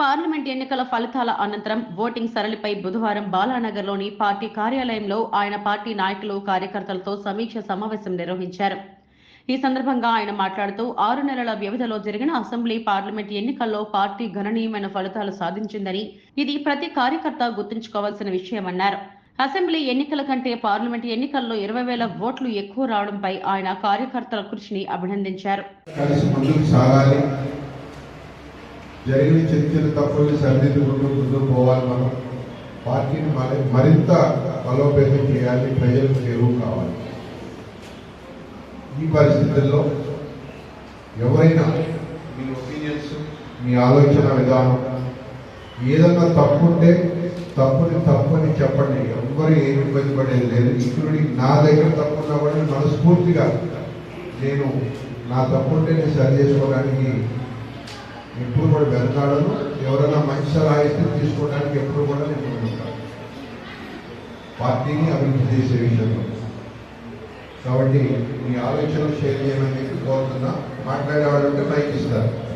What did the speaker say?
Parliament ఎన్నికల ఫలితాల అనంతరం ఓటింగ్ సరళిపై బుధవారం బాలానగర్లోని పార్టీ కార్యాలయంలో ఆయన పార్టీ నాయకులు కార్యకర్తలతో సమీక్ష సమావేశం నిర్వహించారు. ఈ సందర్భంగా ఆయన మాట్లాడుతూ ఆరు నెలల వ్యవధిలో జరిగిన అసెంబ్లీ పార్లమెంట్ ఎన్నికల్లో పార్టీ గణనీయమైన ఫలితాలు సాధించిందని ఇది ప్రతి కార్యకర్త గుర్తుంచుకోవాల్సిన విషయమన్నారు. అసెంబ్లీ ఎన్నికల కంటే పార్లమెంట్ ఎన్నికల్లో ఇరవై వేల ఓట్లు ఎక్కువ రావడంపై ఆయన కార్యకర్తల కృషిని అభినందించారు. జరిగిన చిన్న చిన్న తప్పుల్ని సరిదిద్దుకుంటూ ముందుకు పోవాలి మనం. పార్టీని మరి మరింత బలోపేతం చేయాలి ప్రజలకు చేరువు కావాలి. ఈ పరిస్థితుల్లో ఎవరైనా మీ ఒపీనియన్స్ మీ ఆలోచన విధానం ఏదన్నా తప్పు ఉంటే తప్పుని తప్పని చెప్పండి. ఎవ్వరు ఏమి ఇబ్బంది పడేది లేదు. ఇంక్లూడింగ్ నా దగ్గర తప్పు ఉన్నా కూడా మనస్ఫూర్తిగా నేను నా తప్పు ఉంటే నేను సరి చేసుకోవడానికి కూడా వెనకాడను. ఎవరైనా మంచి సలహా ఇస్తే తీసుకోవడానికి ఎప్పుడు కూడా నేను ముందుంటాను. పార్టీని అభివృద్ధి చేసే విషయంలో. కాబట్టి మీ ఆలోచనలు షేర్ చేయమని చెప్పి కోరుతున్నా. మాట్లాడేవాళ్ళు ఉంటే మైక్ ఇస్తారు.